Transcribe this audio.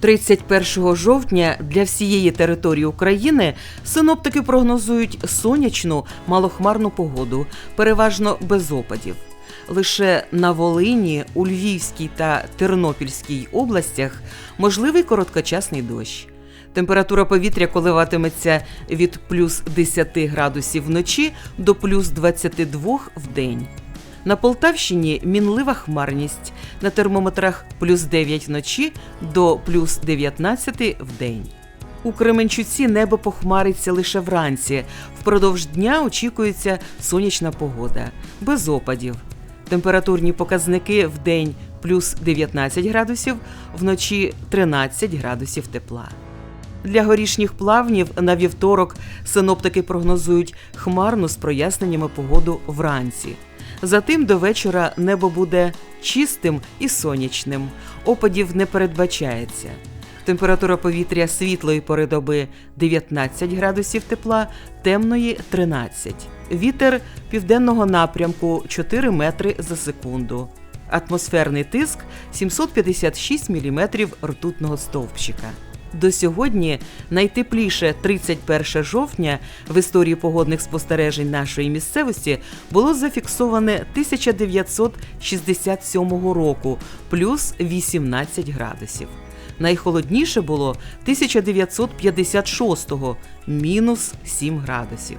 31 жовтня для всієї території України синоптики прогнозують сонячну малохмарну погоду, переважно без опадів. Лише на Волині, у Львівській та Тернопільській областях можливий короткочасний дощ. Температура повітря коливатиметься від плюс 10 градусів вночі до плюс 22 в день. На Полтавщині мінлива хмарність на термометрах плюс 9 вночі до плюс 19 в день. У Кременчуці небо похмариться лише вранці. Впродовж дня очікується сонячна погода, без опадів. Температурні показники в день плюс 19 градусів, вночі 13 градусів тепла. Для горішніх плавнів на вівторок синоптики прогнозують хмарну з проясненнями погоду вранці. Затим до вечора небо буде чистим і сонячним. Опадів не передбачається. Температура повітря світлої пори доби 19 градусів тепла, темної 13. Вітер південного напрямку 4 метри за секунду. Атмосферний тиск 756 мм ртутного стовпчика. До сьогодні найтепліше 31 жовтня в історії погодних спостережень нашої місцевості було зафіксоване 1967 року плюс 18 градусів. Найхолодніше було 1956-го мінус 7 градусів.